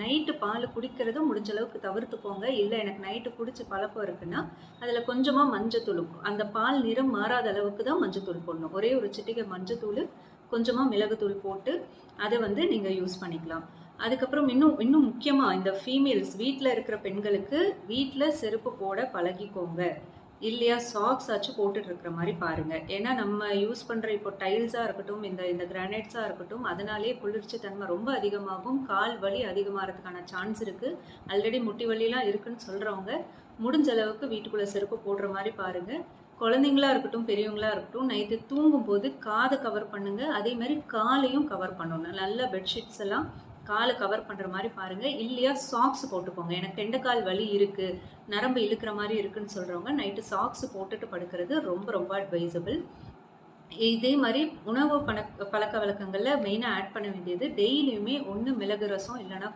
Night பால் குடிக்கிறதும் முடிஞ்ச அளவுக்கு தவிர்த்துக்கோங்க. இல்லை எனக்கு நைட்டு குடிச்சு பழக்கம் இருக்குன்னா அதில் கொஞ்சமாக மஞ்சத்தூள் அந்த பால் நிறம் மாறாத அளவுக்கு தான் மஞ்சத்தூள் போடணும். ஒரே ஒரு சிட்டிகை மஞ்சத்தூள் கொஞ்சமாக மிளகுத்தூள் போட்டு அதை வந்து நீங்கள் யூஸ் பண்ணிக்கலாம். அதுக்கப்புறம் இன்னும் இன்னும் முக்கியமாக இந்த ஃபீமேல்ஸ் வீட்டில் இருக்கிற பெண்களுக்கு வீட்டில் செருப்பு போட பழகிக்கோங்க. இல்லையா சாக்ஸ் ஆச்சு போட்டுட்டு இருக்கிற மாதிரி பாருங்க. ஏன்னா நம்ம யூஸ் பண்ற இப்போ டைல்ஸா இருக்கட்டும் இந்த இந்த கிரானைட்ஸா இருக்கட்டும் அதனாலே குளிர்ச்சி தன்மை ரொம்ப அதிகமாகும் கால் வலி அதிகமாகிறதுக்கான சான்ஸ் இருக்கு. ஆல்ரெடி முட்டி வலிலாம் இருக்குன்னு சொல்றவங்க முடிஞ்ச அளவுக்கு வீட்டுக்குள்ள செருப்பு போடுற மாதிரி பாருங்க. குழந்தைங்களா இருக்கட்டும் பெரியவங்களா இருக்கட்டும் நைட்டு தூங்கும் போது காதை கவர் பண்ணுங்க. அதே மாதிரி காலையும் கவர் பண்ணணும். நல்ல பெட்ஷீட்ஸ் எல்லாம் காலை கவர் பண்ணுற மாதிரி பாருங்க. இல்லையா சாக்ஸ் போட்டுக்கோங்க. எனக்கு கெண்டக்கால் வலி இருக்கு. நரம்பு இழுக்கிற மாதிரி இருக்குன்னு சொல்கிறவங்க நைட்டு சாக்ஸ் போட்டுட்டு படுக்கிறது ரொம்ப ரொம்ப அட்வைசபிள் இதே மாதிரி உணவு பழக்க பழக்க வழக்கங்களில் மெயினாக ஆட் பண்ண வேண்டியது டெய்லியுமே ஒன்று மிளகு ரசம் இல்லைன்னா